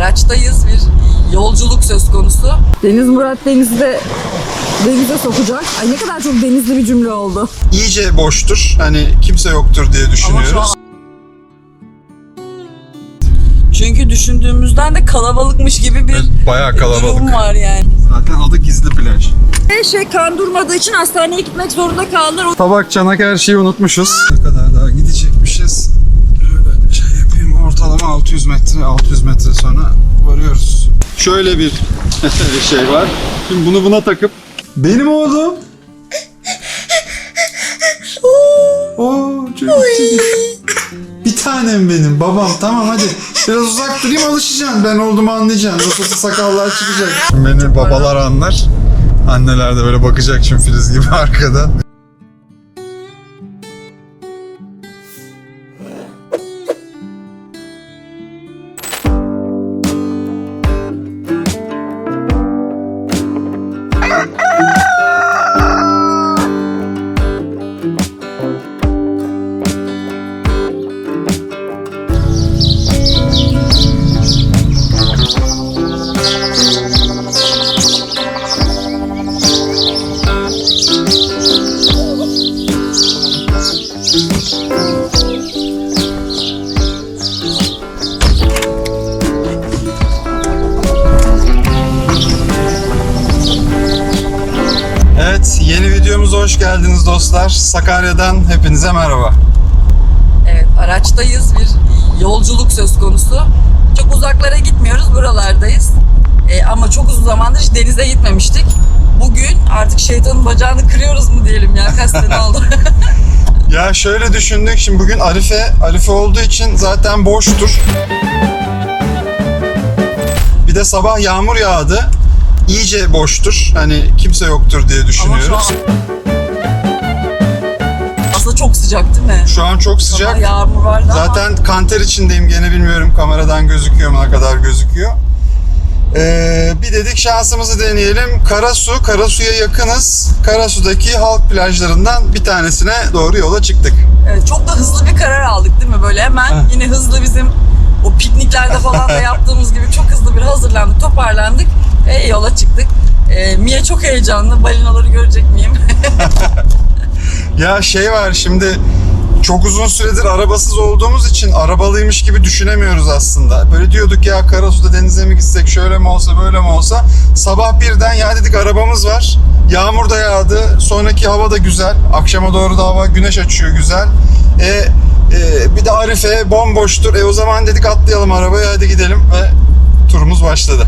araçtayız. Bir yolculuk söz konusu. Deniz Murat Deniz'de denize sokacak. Ay ne kadar çok denizli bir cümle oldu. İyice boştur. Hani kimse yoktur diye Ama düşünüyoruz. şu an... Çünkü düşündüğümüzden de kalabalıkmış gibi bir Evet, bayağı kalabalık. durum var yani. Zaten adı gizli plaj. Her şey kan durmadığı için hastaneye gitmek zorunda kaldılar. Tabak, çanak her şeyi unutmuşuz. Ne kadar daha gidecekmişiz. Ortalama 600 metre 600 metre sonra varıyoruz. Şöyle bir şey var. Şimdi bunu buna takıp benim oğlum. Oo, çok güzel. Bir tanem benim babam tamam hadi biraz uzak durayım alışacaksın ben olduğumu anlayacaksın nasıl olsa sakallar çıkacak. Beni babalar anlar anneler de böyle bakacak şimdi Filiz gibi arkadan. Videomuza hoş geldiniz dostlar. Sakarya'dan hepinize merhaba. Evet araçtayız. Bir yolculuk söz konusu. Çok uzaklara gitmiyoruz. Buralardayız. Ee, ama çok uzun zamandır hiç denize gitmemiştik. Bugün artık şeytanın bacağını kırıyoruz mu diyelim ya. Kaç sene oldu. Ya şöyle düşündük şimdi bugün Arife, Arife olduğu için zaten boştur. Bir de sabah yağmur yağdı. İyice boştur. Hani kimse yoktur diye ama düşünüyoruz. şu an... Aslında çok sıcak değil mi? Şu an çok Sabah sıcak. yağmur vardı ama Zaten kanter içindeyim gene bilmiyorum kameradan gözüküyor mu ne kadar gözüküyor. Ee, bir dedik şansımızı deneyelim. Karasu, Karasu'ya yakınız. Karasu'daki halk plajlarından bir tanesine doğru yola çıktık. evet, çok da hızlı bir karar aldık değil mi? Böyle hemen yine hızlı bizim o pikniklerde falan da yaptığımız gibi çok hızlı bir hazırlandık, toparlandık ve yola çıktık. Ee, Mia çok heyecanlı. Balinaları görecek miyim? Ya şey var şimdi çok uzun süredir arabasız olduğumuz için arabalıymış gibi düşünemiyoruz aslında. Böyle diyorduk ya Karasu'da denize mi gitsek şöyle mi olsa böyle mi olsa. Sabah birden ya dedik arabamız var. Yağmur da yağdı. Sonraki hava da güzel. Akşama doğru da hava güneş açıyor güzel. E, e, bir de Arife bomboştur. E o zaman dedik atlayalım arabaya hadi gidelim ve turumuz başladı.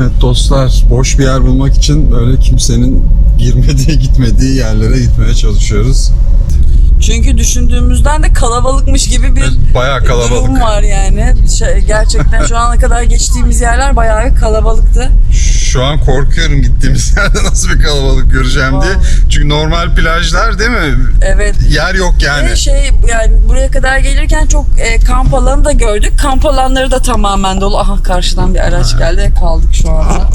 Evet dostlar boş bir yer bulmak için böyle kimsenin girmediği gitmediği yerlere gitmeye çalışıyoruz. Çünkü düşündüğümüzden de kalabalıkmış gibi bir Evet, bayağı kalabalık. durum var yani. Şey, gerçekten şu ana kadar geçtiğimiz yerler bayağı kalabalıktı. Şu an korkuyorum gittiğimiz yerde nasıl bir kalabalık göreceğim diye. Çünkü normal plajlar değil mi? Evet. Yer yok yani. Ve şey yani buraya kadar gelirken çok e, kamp alanı da gördük. Kamp alanları da tamamen dolu. Aha karşıdan bir araç geldi. Kaldık şu anda.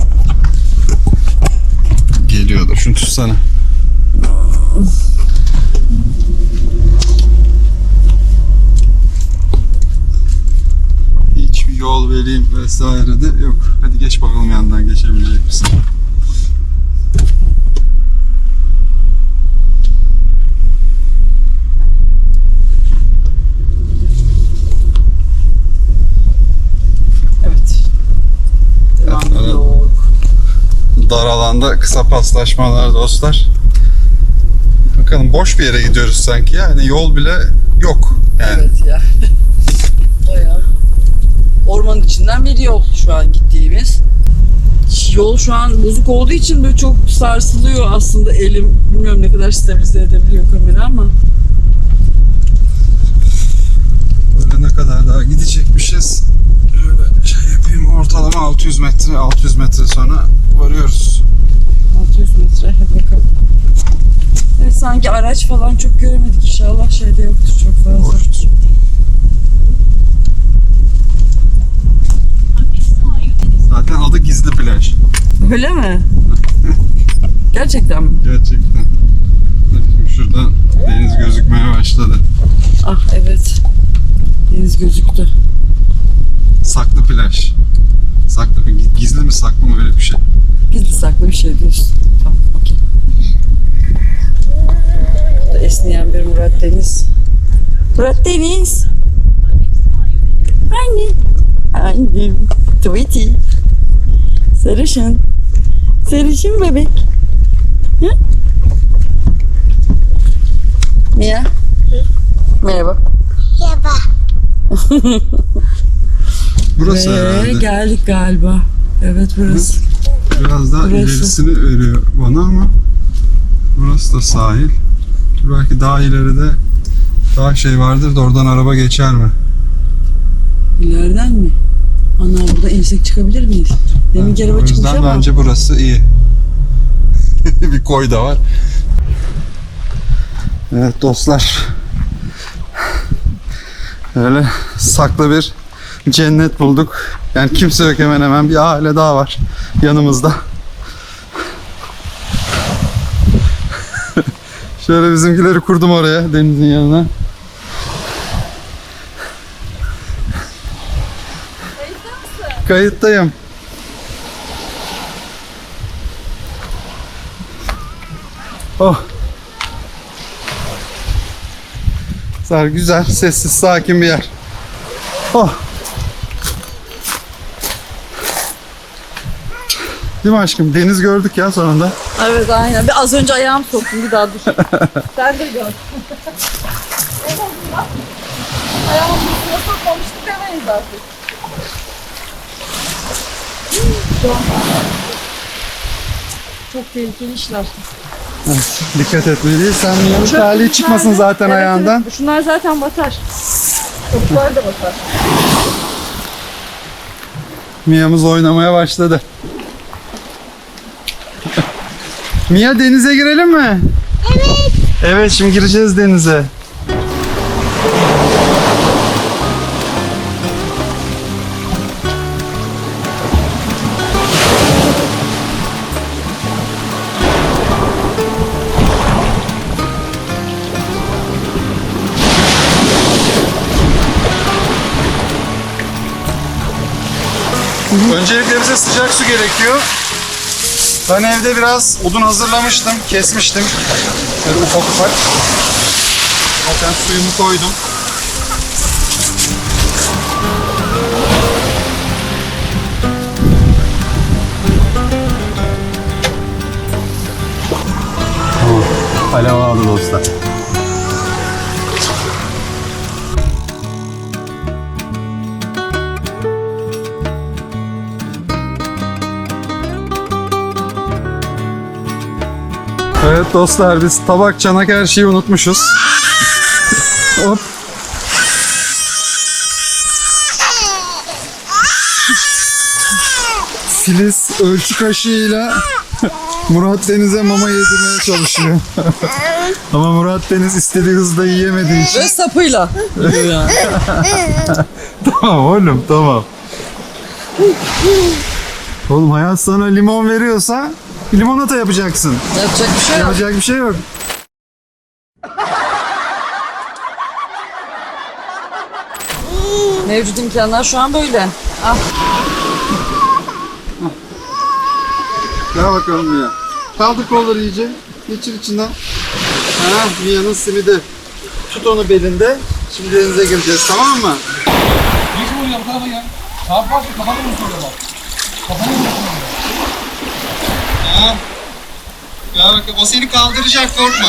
Geliyordu. Şunu tutsana. Yol vereyim vesaire de yok. Hadi geç bakalım yandan geçebilecek misin? Evet. Dar alanda kısa paslaşmalar dostlar. Bakalım boş bir yere gidiyoruz sanki yani yol bile yok yani. Evet ya. Ormanın içinden bir yol şu an gittiğimiz. Yol şu an bozuk olduğu için böyle çok sarsılıyor aslında elim. Bilmiyorum ne kadar stabilize edebiliyor kamera ama. Böyle ne kadar daha gidecekmişiz. Öyle şey yapayım ortalama 600 metre 600 metre sonra varıyoruz. 600 metre hadi bakalım. Evet sanki araç falan çok göremedik inşallah şeyde yoktur çok fazla. Boştur. Zaten adı gizli plaj. Öyle mi? Gerçekten mi? Gerçekten. Şimdi şuradan deniz gözükmeye başladı. Ah evet. Deniz gözüktü. Saklı plaj. Saklı Gizli mi saklı mı öyle bir şey. Gizli saklı bir şey diyorsun. Tamam okey. Burada esneyen bir Murat Deniz. Murat Deniz. Anne. Anne. Tweety. Sarışın. Sarışın bebek. Hı? Mia. Merhaba. Merhaba. Burası Ve herhalde. geldik galiba. Evet burası. Biraz daha Burası. ilerisini veriyor bana ama burası da sahil. Belki daha ileride daha şey vardır da oradan araba geçer mi? İleriden mi? Ana burada insek çıkabilir miyiz? Demin o araba çıkmış ama. bence burası iyi. bir koy da var. Evet dostlar. Öyle saklı bir cennet bulduk. Yani kimse yok hemen hemen bir aile daha var yanımızda. Şöyle bizimkileri kurdum oraya denizin yanına. Kayıttayım. Oh. Güzel, güzel, sessiz, sakin bir yer. Oh. Değil mi aşkım? Deniz gördük ya sonunda. Evet aynen. Bir az önce ayağım soktum bir daha dur. Sen de gör. en azından ayağımı suya sokmamıştık demeyiz artık. Çok tehlikeli işler. Dikkat etmeliyiz. Sen yanlış hali çıkmasın zaten Evet, ayağından. Evet, şunlar zaten batar. Toplar da batar. Mia'mız oynamaya başladı. Mia denize girelim mi? Evet. Evet şimdi gireceğiz denize. Bize sıcak su gerekiyor. Ben evde biraz odun hazırlamıştım, kesmiştim. Şöyle ufak ufak. Zaten suyumu koydum. Alev aldı dostlar. Evet dostlar biz tabak, çanak her şeyi unutmuşuz. Hop. Filiz ölçü kaşığıyla Murat Deniz'e mama yedirmeye çalışıyor. Ama Murat Deniz istediği hızda yiyemediği için. Ve sapıyla. yiyor yani. tamam oğlum tamam. Oğlum hayat sana limon veriyorsa limonata yapacaksın. Yapacak bir şey yok. Yapacak bir şey yok. Mevcut imkanlar şu an böyle. Ah, Gel bakalım Mia. Kaldır kolları iyice. Geçir içinden. Ha, Mia'nın simidi. Tut onu belinde. Şimdi denize gireceğiz tamam mı? Niçin vuruyor bu tarafa gel? Başka kafanı vursun orada bak. Kafanı vursun orada. Gel bakalım. O seni kaldıracak korkma.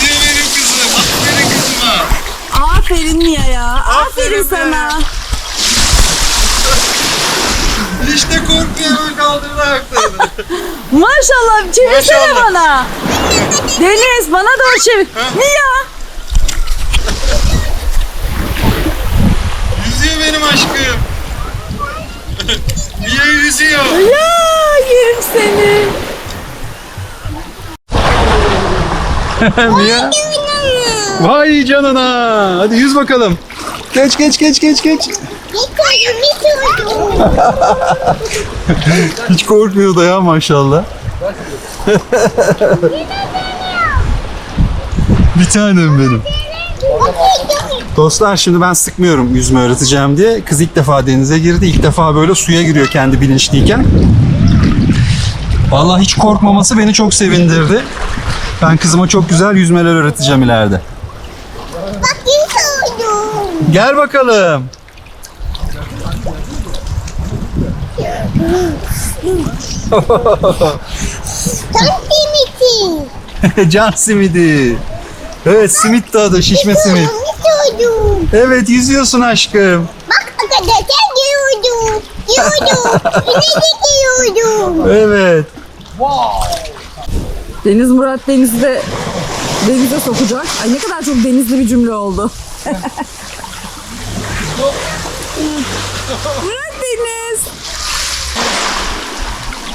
Gidiyor benim kızım. Aferin kızıma. Aferin Mia ya. Aferin, Aferin sana. İşte korkmuyor hemen kaldırdı ayaklarını. Maşallah çevirsene Maşallah. bana. Deniz bana doğru çevir. Mia. Yüzüyor benim aşkım. Mia yüzüyor. Ya yerim seni. Mia. Vay canına. Hadi yüz bakalım. Geç geç geç geç geç. Hiç korkmuyor da ya maşallah. Bir tanem benim. Dostlar şimdi ben sıkmıyorum yüzme öğreteceğim diye. Kız ilk defa denize girdi. İlk defa böyle suya giriyor kendi bilinçliyken. Vallahi hiç korkmaması beni çok sevindirdi. Ben kızıma çok güzel yüzmeler öğreteceğim ileride. Bak. Gel bakalım. Tam demeti. Can simidi. Evet simit de adı şişme simit. Evet yüzüyorsun aşkım. Bak arkadaşlar yiyordum. Yiyordum. De yiyordum. Evet. Deniz Murat denizde denize sokacak. Ay ne kadar çok denizli bir cümle oldu. Murat Deniz.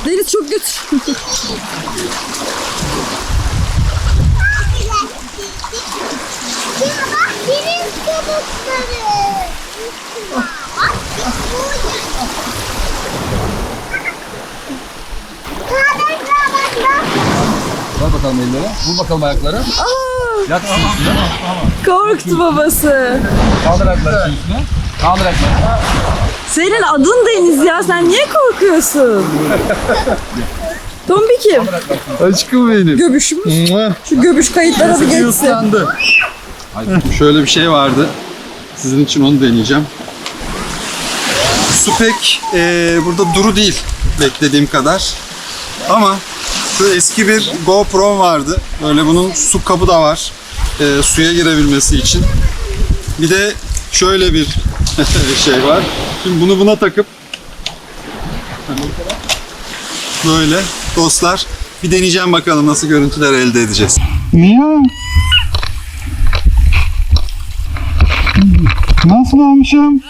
Deniz çok götür. Ya bak deniz kabukları. Bak. Ver bakalım elleri. Vur bakalım ayakları. Yat suyun üstüne. Korktu babası. Kaldır ayakları suyun üstüne. Kaldır ayakları. Senin adın Deniz ya. Sen niye korkuyorsun? Tombikim. Aşkım benim. Göbüşümüz. Şu göbüş kayıtlara bir geçsin. Şöyle bir şey vardı. Sizin için onu deneyeceğim. Su pek e, burada duru değil beklediğim kadar. Ama şu eski bir GoPro vardı. Böyle bunun su kabı da var. E, suya girebilmesi için. Bir de şöyle bir şey var. Şimdi bunu buna takıp böyle dostlar bir deneyeceğim bakalım nasıl görüntüler elde edeceğiz. Niye? Olmuşum?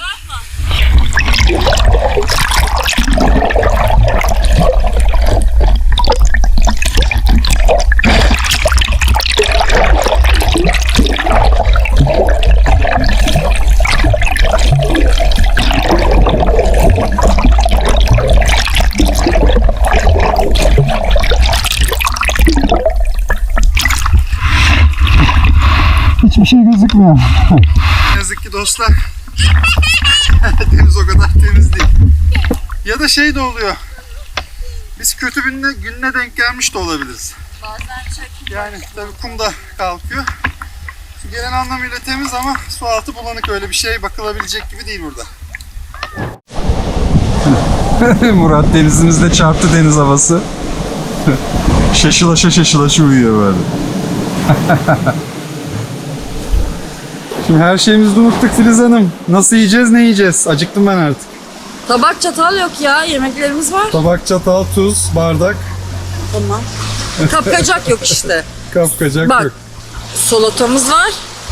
Hiçbir şey gözükmüyor. Dostlar. Deniz o kadar temiz değil. Ya da şey de oluyor. Biz kötü gününe, gününe denk gelmiş de olabiliriz. Yani tabii kum da kalkıyor. Gelen anlamıyla temiz ama su altı bulanık öyle bir şey bakılabilecek gibi değil burada. Murat denizimizde çarptı deniz havası. şaşılaşa şaşılaşa uyuyor böyle. Şimdi her şeyimizi unuttuk Filiz Hanım. Nasıl yiyeceğiz ne yiyeceğiz? Acıktım ben artık. Tabak çatal yok ya. Yemeklerimiz var. Tabak, çatal, tuz, bardak, Tamam. Kapkacak yok işte. kapkacak Bak. yok. Salatamız var.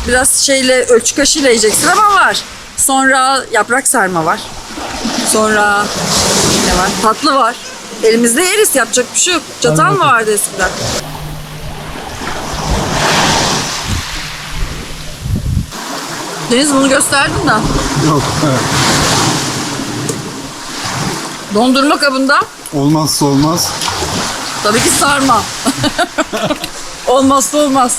Biraz şeyle ölçü kaşığıyla yiyeceksin ama var. Sonra yaprak sarma var. Sonra ne var? Tatlı var. Elimizde yeriz yapacak bir şey yok. Çatal mı vardı eskiden? Deniz bunu gösterdin de. Yok. Dondurma kabında Olmazsa olmaz. tabii ki sarma. Olmazsa olmaz.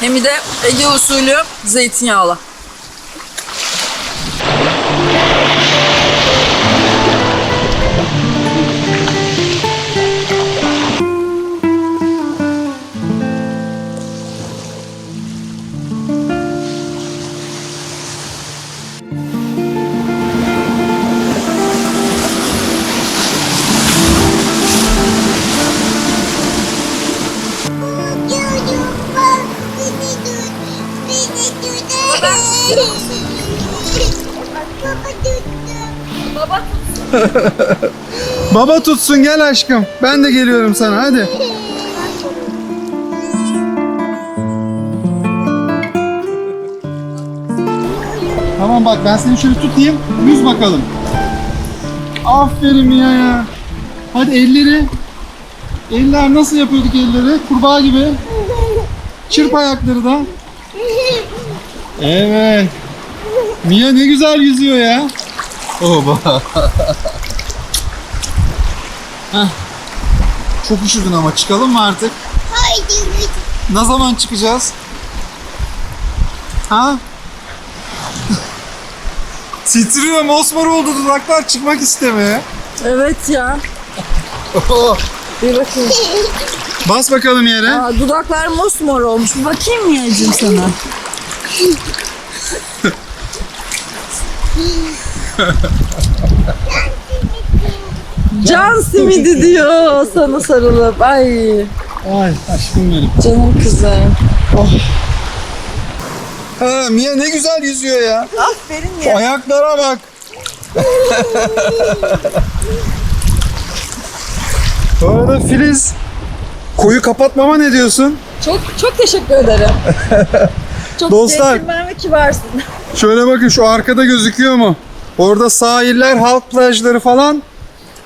Hem de Ege usulü zeytinyağlı. Baba tutsun gel aşkım. Ben de geliyorum sana hadi. Tamam bak ben seni şöyle tutayım. Yüz bakalım. Aferin Mia ya. Hadi elleri. Eller nasıl yapıyorduk elleri? Kurbağa gibi. Çırp ayakları da. Evet. Mia ne güzel yüzüyor ya. Oba. Heh. Çok üşüdün ama çıkalım mı artık? Haydi Ne zaman çıkacağız? Ha? Titriyor, mosmor oldu dudaklar çıkmak istemiyor. Evet ya. Bir bakayım. Bas bakalım yere. Aa, dudaklar mosmor olmuş. Bir bakayım mı Yacım sana? Can simidi diyor sana sarılıp. Ay Ay aşkım benim. canım kızım. Ha, Mia ne güzel yüzüyor ya. Aferin Şu ayaklara bak. Bu arada Filiz koyu kapatmama ne diyorsun? Çok çok teşekkür ederim. Çok Dostlar. centilmen ve kibarsın. Şöyle bakın şu arkada gözüküyor mu? Orada sahiller, halk plajları falan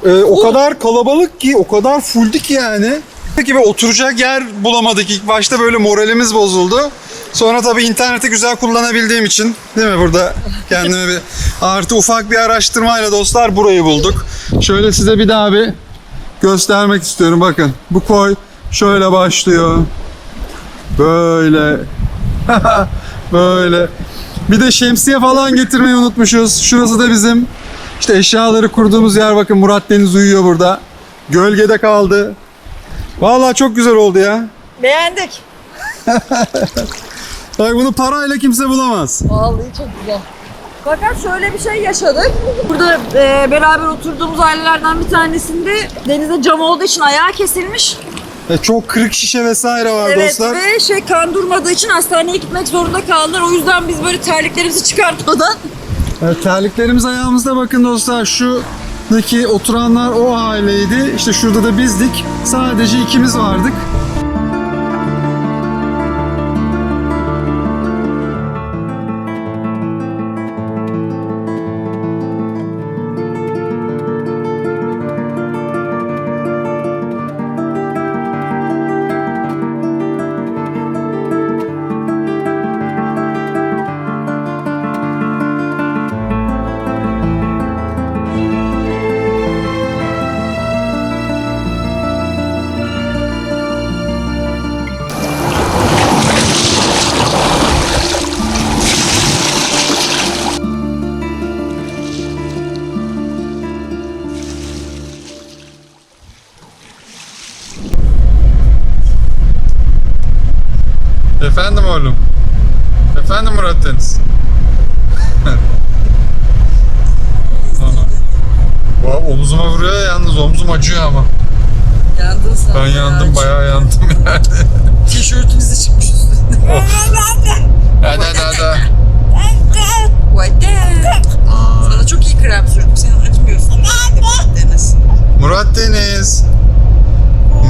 e, o kadar kalabalık ki, o kadar fulldü ki yani. Peki bir oturacak yer bulamadık ilk başta böyle moralimiz bozuldu. Sonra tabii interneti güzel kullanabildiğim için değil mi burada kendime bir artı ufak bir araştırmayla dostlar burayı bulduk. Şöyle size bir daha bir göstermek istiyorum bakın. Bu koy şöyle başlıyor. Böyle Böyle. Bir de şemsiye falan getirmeyi unutmuşuz. Şurası da bizim işte eşyaları kurduğumuz yer. Bakın Murat Deniz uyuyor burada. Gölgede kaldı. Vallahi çok güzel oldu ya. Beğendik. Bak bunu parayla kimse bulamaz. Vallahi çok güzel. Fakat şöyle bir şey yaşadık. Burada e, beraber oturduğumuz ailelerden bir tanesinde denize cam olduğu için ayağı kesilmiş. E, çok kırık şişe vesaire var Evet dostlar. ve şey kan durmadığı için hastaneye gitmek zorunda kaldılar. O yüzden biz böyle terliklerimizi çıkartmadan Evet, terliklerimiz ayağımızda bakın dostlar. Şuradaki oturanlar o aileydi. İşte şurada da bizdik. Sadece ikimiz vardık. Acıyor ama. yandın sen. Ben yandım bayağı yandım yani. Tişörtün izi çıkmış üstünde. Hadi hadi hadi. De. Sana çok iyi krem sürdüm. Senin acımıyorsun. Deniz. Murat Deniz.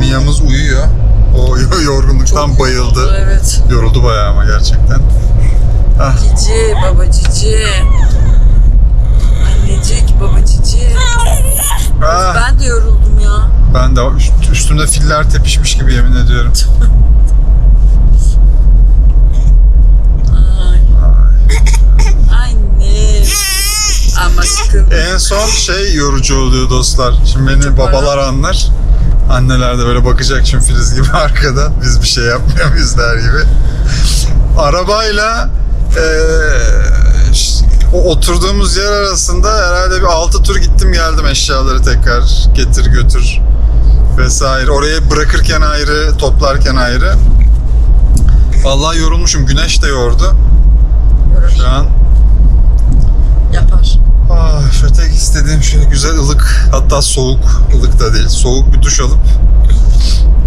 Mia'mız uyuyor. O yorgunluktan bayıldı. Evet. Yoruldu bayağı ama gerçekten. Cici, baba cici. Baba cici. Ah, Ben de yoruldum ya. ben de üst- üstümde filler tepişmiş gibi yemin ediyorum. Ay. Anne. Ama sıkıldım. En son şey yorucu oluyor dostlar. Şimdi beni babalar anlar. Anneler de böyle bakacak şimdi Filiz gibi arkadan. Biz bir şey yapmıyor muyuz der gibi. Arabayla eee, ş- o oturduğumuz yer arasında herhalde bir 6 tur gittim geldim eşyaları tekrar getir götür vesaire. Oraya bırakırken ayrı, toplarken ayrı. Vallahi yorulmuşum. Güneş de yordu. Şu an Yapar. Ah, şu tek istediğim şöyle güzel ılık, hatta soğuk, ılık da değil, soğuk bir duş alıp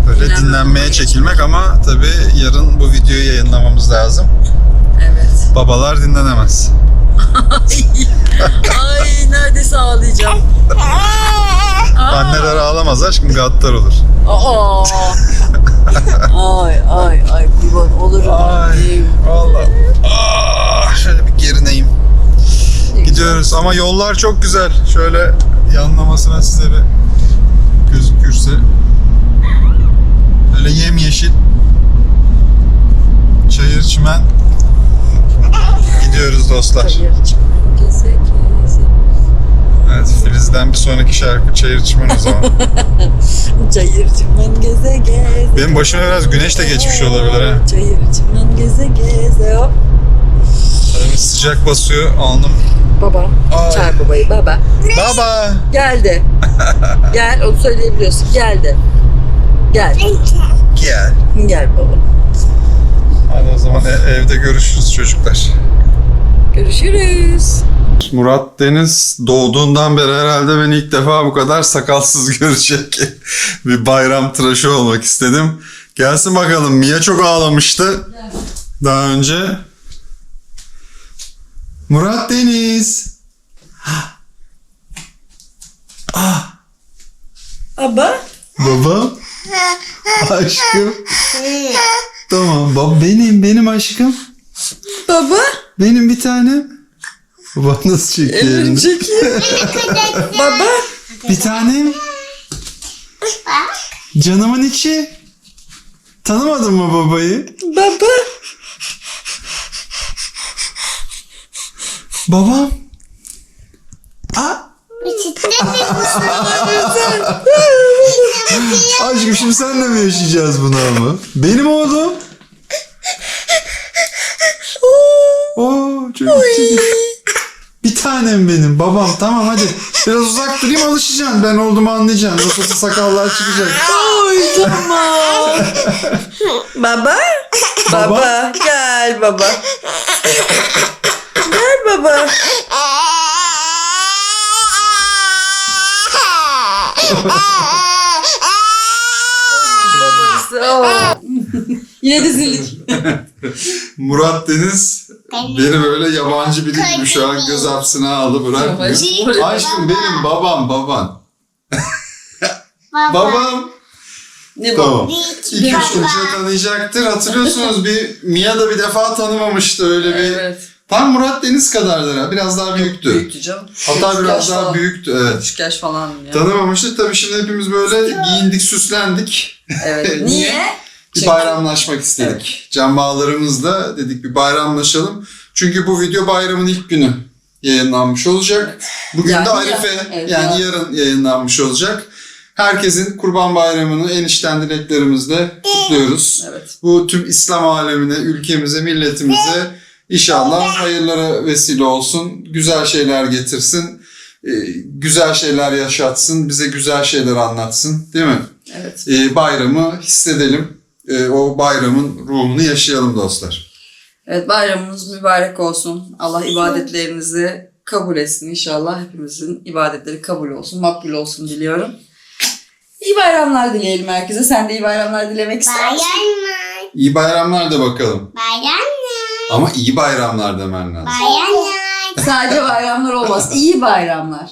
böyle dinlenmeye çekilmek ama tabii yarın bu videoyu yayınlamamız lazım. Evet. Babalar dinlenemez. Ay neredeyse ağlayacağım. Anneler ağlamaz aşkım gaddar olur. Aa. ay ay ay kurban olurum. Ay valla. Ah, şöyle bir gerineyim. Gidiyoruz ama yollar çok güzel. Şöyle yanlamasına size bir gözükürse. Böyle yemyeşil. Çayır çimen. Gidiyoruz dostlar. Evet Filiz'den bir sonraki şarkı Çayır Çimen o zaman. Çayır çimen geze geze. Benim başıma biraz güneş de geçmiş olabilir ha. Çayır çimen geze geze hop. Tabii sıcak basıyor alnım. Baba. Ay. Çağır babayı baba. Baba. Geldi. Gel onu söyleyebiliyorsun. Geldi. Gel. Gel. Gel baba. Hadi o zaman e- evde görüşürüz çocuklar. Görüşürüz. Murat Deniz doğduğundan beri herhalde beni ilk defa bu kadar sakalsız görecek. bir bayram tıraşı olmak istedim. Gelsin bakalım. Mia çok ağlamıştı. Daha önce. Murat Deniz. Baba. Baba. Aşkım. Tamam. Baba benim benim aşkım. Baba. Benim bir tanem. Baba nasıl çekiyor Elini elini? çekiyor. baba. Bir tanem. Canımın içi. Tanımadın mı babayı? Baba. Babam. Aa, aşkım şimdi senle mi yaşayacağız bunu ama? Benim oğlum. Oo, çok çok- Bir tanem benim babam tamam hadi. Biraz uzak durayım alışacaksın. Ben olduğumu anlayacaksın. Nasıl olsa sakallar çıkacak. Oy tamam. baba. Baba. Gel baba. Gel baba. Babası. oo. Yine de zillik. Murat Deniz beni böyle yabancı biri gibi şu an göz hapsine aldı bırakmıyor. Aşkım benim babam baban. Babam. Ne? Tamam. İki üç içinde tanıyacaktır. Hatırlıyorsunuz bir Mia da bir defa tanımamıştı öyle bir. Evet. Tam Murat Deniz kadardır ha. Biraz daha büyüktü. Büyüktü canım. Hatta Üç biraz yaş daha falan. büyüktü evet. Küçük yaş falan ya. Tanımamıştık. Tabii şimdi hepimiz böyle giyindik, süslendik. Evet. Niye? Bir bayramlaşmak istedik. Can bağlarımızla dedik bir bayramlaşalım. Çünkü bu video bayramın ilk günü yayınlanmış olacak. Bugün Yani de. Arife Evet, yani yarın. yarın yayınlanmış olacak. Herkesin Kurban Bayramı'nı en içten dileklerimizle kutluyoruz. Evet. Bu tüm İslam alemine, ülkemize, milletimize inşallah hayırlara vesile olsun. Güzel şeyler getirsin. e, Güzel şeyler yaşatsın. Bize güzel şeyler anlatsın. Değil mi? Evet. e, bayramı hissedelim. E, o bayramın ruhunu yaşayalım dostlar. Evet bayramımız mübarek olsun. Allah ibadetlerinizi kabul etsin inşallah. Hepimizin ibadetleri kabul olsun, makbul olsun diliyorum. İyi bayramlar dileyelim herkese. Sen de iyi bayramlar dilemek ister misin? Bayramlar. İyi bayramlar da bakalım. Bayramlar. Ama iyi bayramlar demen lazım. Bayramlar. Sadece bayramlar olmaz. İyi bayramlar.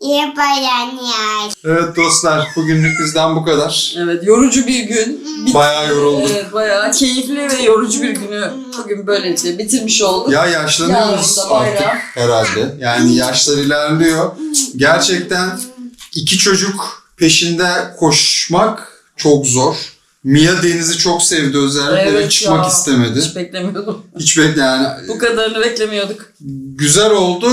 İyi bayramlar. Evet dostlar bugünlük bizden bu kadar. Evet yorucu bir gün. Bit- Bayağı yorulduk. Evet bayağı keyifli ve yorucu bir günü bugün böylece bitirmiş olduk. Ya yaşlanıyoruz Yarın da bayram. artık herhalde. Yani yaşlar ilerliyor. Gerçekten iki çocuk peşinde koşmak çok zor. Mia Deniz'i çok sevdi özellikle ve çıkmak ya. istemedi. Hiç beklemiyordum. Hiç bekle yani Bu kadarını beklemiyorduk. güzel oldu.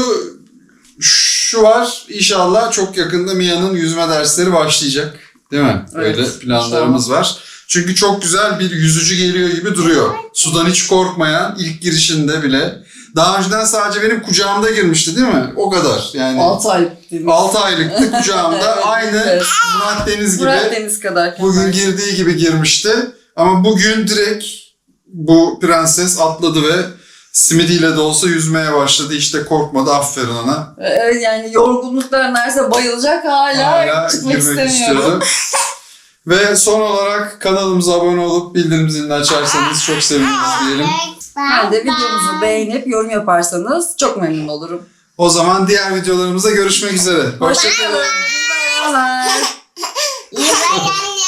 Şu var inşallah çok yakında Mia'nın yüzme dersleri başlayacak. Değil mi? Evet, Öyle planlarımız var. Çünkü çok güzel bir yüzücü geliyor gibi duruyor. Sudan hiç korkmayan ilk girişinde bile. Daha önceden sadece benim kucağımda girmişti değil mi? O kadar. Yani 6 aylık dedim. 6 aylıktı kucağımda. Evet, Aynı evet. Murat Deniz gibi. Murat Deniz kadar. Bugün girdiği gibi girmişti. Ama bugün direkt bu prenses atladı ve simidiyle de olsa yüzmeye başladı. İşte korkmadı. Aferin ona. Yani yorgunluklar neredeyse bayılacak hala, Hala çıkmak istemiyorum. Ve son olarak kanalımıza abone olup bildirim zilini açarsanız çok seviniriz diyelim. Ben de videomuzu beğenip yorum yaparsanız çok memnun olurum. O zaman diğer videolarımızda görüşmek üzere. Hoşçakalın. Hoşçakalın. İyi bayramlar.